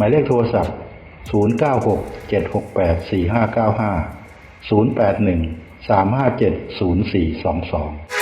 มายเลขโทรศัพท์ 096 768 4595 081 357 0422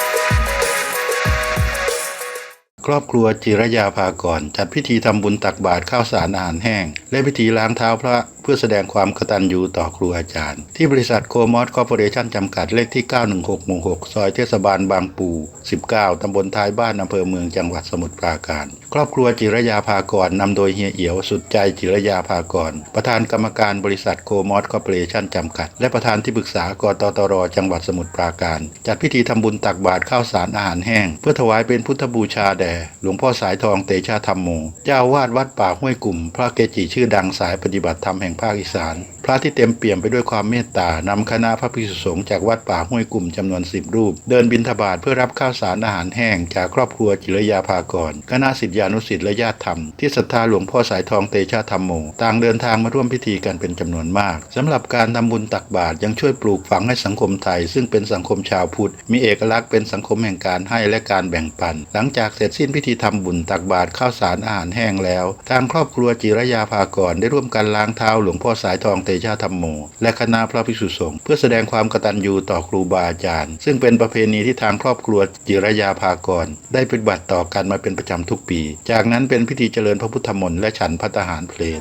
ครอบครัวจิรยาภากร จัดพิธีทำบุญตักบาตรข้าวสารอาหารแห้ง และพิธีล้างเท้าพระเพื่อแสดงความกตัญญูต่อครูอาจารย์ ที่บริษัทโคมอสคอร์ปอเรชั่นจำกัดเลขที่ 916หมู่6ซอยเทศบาลบางปู 19 ตำบลท้ายบ้านอำเภอเมืองจังหวัดสมุทรปราการ ครอบครัวจิรยาภากรนำโดยเฮียเอียว สุดใจจิรยาภากร ประธานกรรมการบริษัทโคมอสคอร์ปอเรชั่นจำกัด และประธานที่ปรึกษากตตร จังหวัดสมุทรปราการ จัดพิธีทำบุญตักบาตรข้าวสารอาหารแห้ง เพื่อถวายเป็นพุทธบูชาแด่ หลวงพ่อสายทองเตชะธรรมโม เจ้าวาดวัดป่าห้วยกลุ่ม พระเกจิชื่อดังสายปฏิบัติธรรมแห่งภาคอีสาน พระที่เต็มเปี่ยมไปด้วยความเมตตานำคณะพระภิกษุสงฆ์จากวัดป่าห้วยกลุ่มจำนวนสิบรูป เดินบิณฑบาตเพื่อรับข้าวสารอาหารแห้งจากครอบครัวจิรยาภากรคณะศิษยานุศิษย์และญาติธรรมที่ศรัทธาหลวงพ่อสายทองเตชะธรรมโมต่างเดินทางมาร่วมพิธีกันเป็นจำนวนมากสำหรับการทำบุญตักบาตรยังช่วยปลูกฝังให้สังคมไทย ซึ่งเป็นสังคมชาวพุทธมีเอกลักษณ์เป็นสังคมแห่งการให้และการแบ่งปัน หลังจากเสร็จสิ้นพิธีทำบุญตักบาตรข้าวสารอาหารแห้งแล้ว ทางครอบครัวจิรยาภากรได้ร่วมกันล้างเท้าหลวงพ่อสายทองเตชะธรรมโม และคณะพระภิกษุสงฆ์เพื่อแสดงความกตัญญูต่อครูบาอาจารย์ ซึ่งเป็นประเพณีที่ทางครอบครัวจิรยาภากร ได้ปฏิบัติต่อกันมาเป็นประจำทุกปีจากนั้นเป็นพิธีเจริญพระพุทธมนต์และฉันพัตตาหารเพลน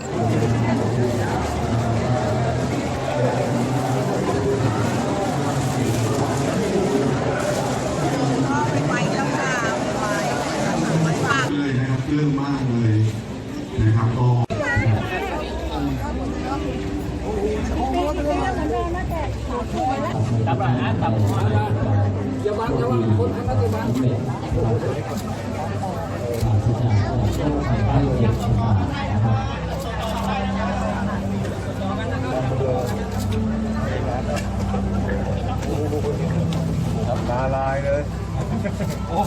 เลยนะครับเรื่องมากเลย นะครับก็ตาลายเลยโอ้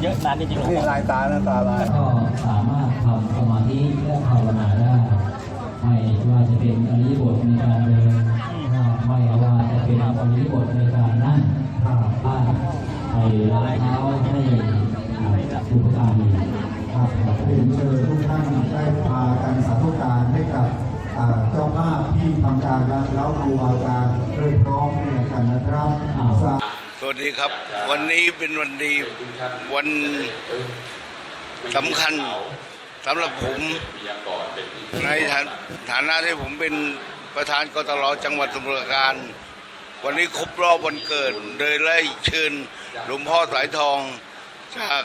เยอะนานจริงๆหลวงนี่พ่อลายตานะตาลาย ก็สามารถทำสมาธิและภาวนาได้ไม่ว่าจะเป็นอริยบทในการเดินไม่ว่าจะเป็นอริยบทในการนั่งท่าบ้านให้ล้างเท้าให้บุพการี ครับเรียนเชิญทุกท่านได้พากันสาธุการให้กับเจ้าภาพที่ทำการแล้วครูบาอาจารย์เริ่มพร้อมเรียกันนะครับสวัสดีครับ วันนี้เป็นวันดีวันสำคัญสำหรับผมในฐานฐานะที่ผมเป็นประธานกตลจังหวัดสมุทรปราการ วันนี้ครบรอบวันเกิดเลยไล่เชิญหลวงพ่อสายทองจาก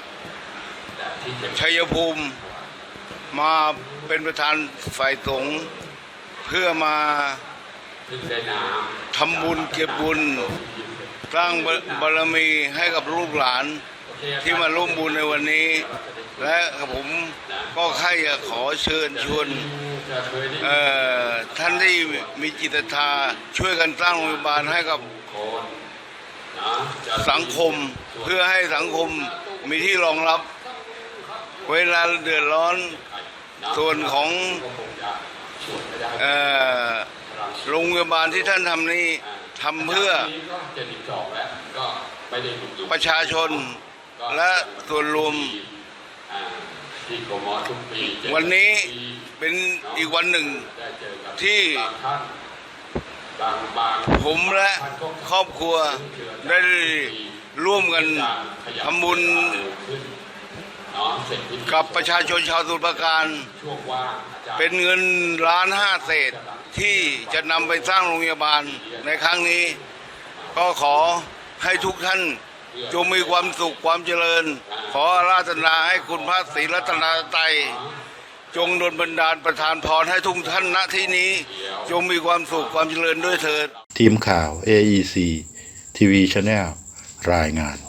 ชัยภูมิมาเป็นประธานฝ่ายสงฆ์เพื่อมาทำบุญเก็บบุญ สร้างบารมีให้กับลูกหลานที่มาร่วมบุญในวันนี้ และผมก็ใครจะขอเชิญชวนท่านที่มีจิตศรัทธาช่วยกันสร้างโรงพยาบาลให้กับสังคมเพื่อให้สังคมมีที่รองรับ เวลาเดือดร้อนส่วนของโรงพยาบาลที่ท่านทำนี้ทำเพื่อประชาชนและส่วนรวม วันนี้เป็นอีกวันหนึ่งที่ผมและครอบครัวได้ร่วมกันทำบุญ กับประชาชนชาวสมุทรปราการ เป็นเงินล้านห้าเศษที่จะนำไปสร้างโรงพยาบาลในครั้งนี้ ก็ขอให้ทุกท่านจงมีความสุขความเจริญ ขออาราธนาให้คุณพระศรีรัตนตรัยจงดลบันดาลประทานพรให้ทุกท่านณที่นี้ จงมีความสุขความเจริญด้วยเถิด ทีมข่าว AEC TV Channel รายงาน